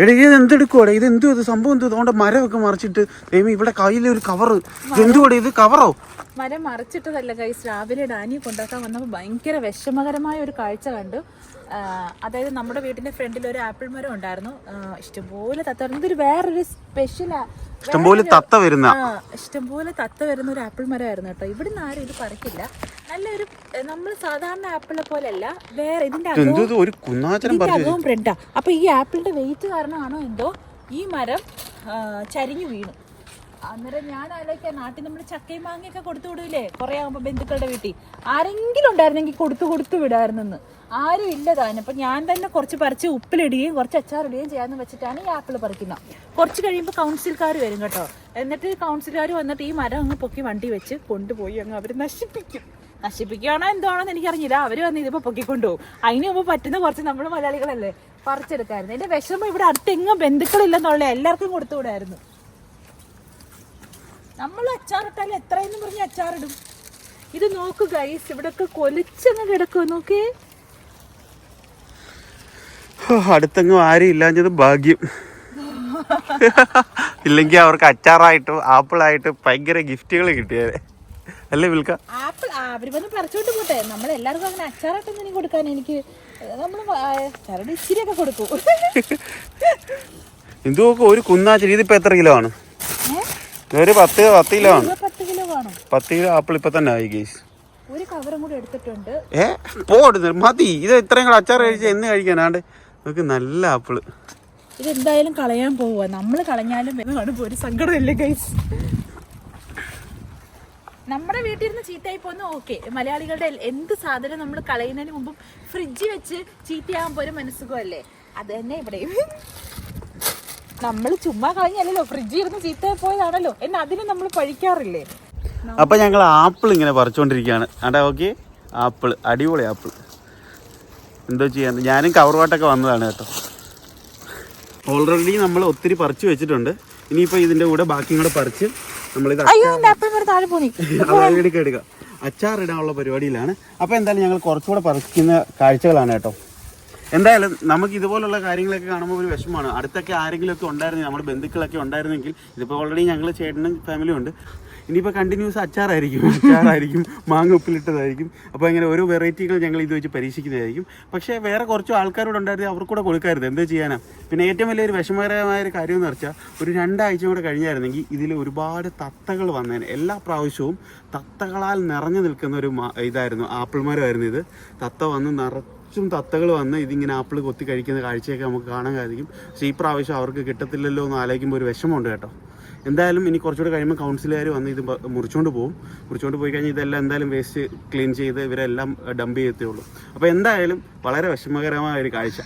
എടാ ഇത് എന്തെടുക്കുവാടെ? ഇത് എന്തു ഇത്? സംഭവം എന്തു അതുകൊണ്ട് മരമൊക്കെ മറിച്ചിട്ട് ദൈവം ഇവിടെ കയ്യിൽ ഒരു കവറ് എന്തുവാടെ ഇത്? കവറോ മരം മറിച്ചിട്ടതല്ല കൈസ് രാവിലെ ഡാനി കൊണ്ടാക്കാൻ വന്നപ്പോൾ ഭയങ്കര വിഷമകരമായ ഒരു കാഴ്ച കണ്ടു. അതായത് നമ്മുടെ വീടിന്റെ ഫ്രണ്ടിൽ ഒരു ആപ്പിൾ മരം ഉണ്ടായിരുന്നു. ഇഷ്ടംപോലെ തത്ത വരുന്നത് ഇതൊരു വേറൊരു സ്പെഷ്യൽ ഇഷ്ടംപോലെ തത്ത വരുന്ന. ഇഷ്ടംപോലെ തത്ത വരുന്ന ഒരു ആപ്പിൾ മരമായിരുന്നു കേട്ടോ. ഇവിടുന്ന് ആരും ഇത് പറിക്കില്ല. നല്ലൊരു നമ്മൾ സാധാരണ ആപ്പിളെ പോലെയല്ല വേറെ ഇതിന്റെ അകവും ഒരു ബ്രെഡാ അപ്പൊ ഈ ആപ്പിളിന്റെ വെയിറ്റ് കാരണമാണോ എന്തോ ഈ മരം ചരിഞ്ഞു വീണു. അന്നേരം ഞാൻ ആലോചിക്കാം നാട്ടിൽ നമ്മൾ ചക്കയും മാങ്ങയൊക്കെ കൊടുത്തു വിടൂലേ? കുറെ ആകുമ്പോൾ ബന്ധുക്കളുടെ വീട്ടിൽ. ആരെങ്കിലും ഉണ്ടായിരുന്നെങ്കിൽ കൊടുത്തു കൊടുത്തു വിടായിരുന്നെന്ന്. ആരും ഇല്ല താനും അപ്പം ഞാൻ തന്നെ കുറച്ച് പറിച്ച് ഉപ്പിലിടുകയും കുറച്ച് അച്ചാറിടുകയും ചെയ്യാമെന്ന് വെച്ചിട്ടാണ് ഈ ആപ്പിൾ പറിക്കുന്നത് കുറച്ച് കഴിയുമ്പോൾ കൗൺസിൽക്കാർ വരും കേട്ടോ. എന്നിട്ട് കൗൺസിലുകാർ വന്നിട്ട് ഈ മരം അങ്ങ് പൊക്കി വണ്ടി വെച്ച് കൊണ്ടുപോയി അങ്ങ് അവർ നശിപ്പിക്കും. നശിപ്പിക്കുകയാണോ എന്താണോന്ന് എനിക്കറിഞ്ഞില്ല. അവർ വന്ന് ഇതിപ്പോൾ പൊക്കിക്കൊണ്ടുപോകും. അതിന് മുമ്പ് പറ്റുന്ന കുറച്ച് നമ്മൾ മലയാളികളല്ലേ പറിച്ചെടുക്കായിരുന്നു. എന്റെ വിഷമം ഇവിടെ അടുത്തെങ്ങും ബന്ധുക്കളില്ലെന്നുള്ള എല്ലാവർക്കും കൊടുത്തുകൂടായിരുന്നു നമ്മൾ അച്ചാറിട്ടാലും എത്രയെന്ന് പറഞ്ഞ് അച്ചാറിടും ഇത് നോക്ക് ഗൈസ് ഇവിടൊക്കെ കൊലിച്ചങ്ങ് കിടക്കുക നോക്കേ. അടുത്തെങ്ങും ആരും ഇല്ലാഞ്ഞത് ഭാഗ്യം. ഇല്ലെങ്കിൽ അവർക്ക് അച്ചാറായിട്ട് ആപ്പിൾ ആയിട്ട് ഭയങ്കര ഗിഫ്റ്റുകൾ കിട്ടിയത് അല്ലേ വിൽക്ക? ആപ്പിൾ അവർ വന്ന് പറിച്ചോട്ട് പോട്ടെ. നമ്മൾ എല്ലാവർക്കും അങ്ങനെ അച്ചാറായിട്ടൊന്നും ഇനി കൊടുക്കാൻ എനിക്ക്? നമ്മൾ ചരട് ഇച്ചിരിയൊക്കെ കൊടുക്കും. എന്തോ ഒരു കുന്നാച്ചിരി ഇതിപ്പോ എത്ര കിലോ ആണ്? ഒരു പത്ത് പത്ത് കിലോ ആണ്. പത്ത് കിലോ കാണും പത്ത് കിലോ ആപ്പിൾ ഇപ്പൊ തന്നെ ആയി ഗേസ് ഒരു കവറും കൂടി എടുത്തിട്ടുണ്ട്. ഏ? പോടുന്നു മതി. ഇത് ഇത്രയും കൂടെ അച്ചാർ കഴിച്ച എന്ന് കഴിക്കാനാണ്ട്. നമുക്ക് നല്ല ആപ്പിൾ ഇതെന്തായാലും കളയാൻ പോവുക നമ്മൾ കളഞ്ഞാലും കാണുമ്പോൾ ഒരു സങ്കടമില്ല ഗൈസ് നമ്മുടെ വീട്ടിൽ നിന്ന് ചീത്തയായി പോകുന്ന ഓക്കെ മലയാളികളുടെ എന്ത് സാധനം നമ്മൾ കളയുന്നതിന് മുമ്പും ഫ്രിഡ്ജ് വെച്ച് ചീത്തയാകുമ്പോൾ ഒരു മനസ്സുഖമല്ലേ? അത് തന്നെ ഇവിടെയും. നമ്മൾ ചുമ്മാ കളഞ്ഞല്ലോ ഫ്രിഡ്ജിൽ ഇരുന്ന് ചീത്ത പോയതാണല്ലോ. എന്നാൽ അതിനെ നമ്മൾ പഴിക്കാറില്ലേ? അപ്പൊ ഞങ്ങൾ ആപ്പിൾ ഇങ്ങനെ പറിച്ചുകൊണ്ടിരിക്കുകയാണ് അടാ ഓക്കെ ആപ്പിൾ അടിപൊളി ആപ്പിൾ. എന്തോ ചെയ്യാൻ. ഞാനും കവർവാട്ടൊക്കെ വന്നതാണ് കേട്ടോ. ഓൾറെഡി നമ്മൾ ഒത്തിരി പറിച്ചു വെച്ചിട്ടുണ്ട്. ഇനിയിപ്പോ ഇതിന്റെ കൂടെ ബാക്കിയും കൂടെ പറിച്ച് നമ്മൾ എടുക്ക എടുക്കാം അച്ചാറിടാനുള്ള പരിപാടിയിലാണ്. അപ്പൊ എന്തായാലും ഞങ്ങൾ കുറച്ചുകൂടെ പറിക്കുന്ന കാഴ്ചകളാണ് കേട്ടോ. എന്തായാലും നമുക്ക് ഇതുപോലുള്ള കാര്യങ്ങളൊക്കെ കാണുമ്പോൾ ഒരു വിഷമമാണ്. അടുത്തൊക്കെ ആരെങ്കിലുമൊക്കെ ഉണ്ടായിരുന്നെങ്കിൽ നമ്മുടെ ബന്ധുക്കളൊക്കെ ഉണ്ടായിരുന്നെങ്കിൽ ഇതിപ്പോൾ ഓൾറെഡി ഞങ്ങൾ ചേട്ടനും ഫാമിലിയും ഉണ്ട്. ഇനിയിപ്പോൾ കണ്ടിന്യൂസ് അച്ചാറായിരിക്കും. അച്ചാറായിരിക്കും. മാങ്ങ ഉപ്പിലിട്ടതായിരിക്കും. അപ്പോൾ ഇങ്ങനെ ഓരോ വെറൈറ്റികൾ ഞങ്ങൾ ഇത് വെച്ച് പരീക്ഷിക്കുന്നതായിരിക്കും. പക്ഷേ വേറെ കുറച്ച് ആൾക്കാരോട് ഉണ്ടായിരുന്നു അവർക്കൂടെ കൊടുക്കരുത് എന്താ ചെയ്യാനാ? പിന്നെ ഏറ്റവും വലിയൊരു വിഷമകരമായ ഒരു കാര്യം എന്ന് വെച്ചാൽ ഒരു രണ്ടാഴ്ച കൂടെ കഴിഞ്ഞായിരുന്നെങ്കിൽ ഇതിൽ ഒരുപാട് തത്തകൾ വന്നേനെ. എല്ലാ പ്രാവശ്യവും തത്തകളാൽ നിറഞ്ഞു നിൽക്കുന്ന ഒരു ഇതായിരുന്നു ആപ്പിൾ മരമായിരുന്നു ഇത്. തത്ത വന്ന് നിറച്ചും തത്തകൾ വന്ന് ഇതിങ്ങനെ ആപ്പിൾ കൊത്തി കഴിക്കുന്ന കാഴ്ചയൊക്കെ നമുക്ക് കാണാൻ സാധിക്കും. പക്ഷേ ഈ പ്രാവശ്യം അവർക്ക് കിട്ടത്തില്ലല്ലോ എന്ന് ആലോചിക്കുമ്പോൾ ഒരു വിഷമമുണ്ട് കേട്ടോ. എന്തായാലും ഇനി കുറച്ചുകൂടെ കഴിയുമ്പോൾ കൗൺസിലുകാർ വന്ന് ഇത് മുറിച്ചുകൊണ്ട് പോകും മുറിച്ചുകൊണ്ട് പോയി കഴിഞ്ഞാൽ ഇതെല്ലാം എന്തായാലും വേസ്റ്റ് ക്ലീൻ ചെയ്ത് ഇവരെല്ലാം ഡംപ് ചെയ്യത്തേ ഉള്ളൂ. അപ്പോൾ എന്തായാലും വളരെ വിഷമകരമായ ഒരു കാഴ്ച.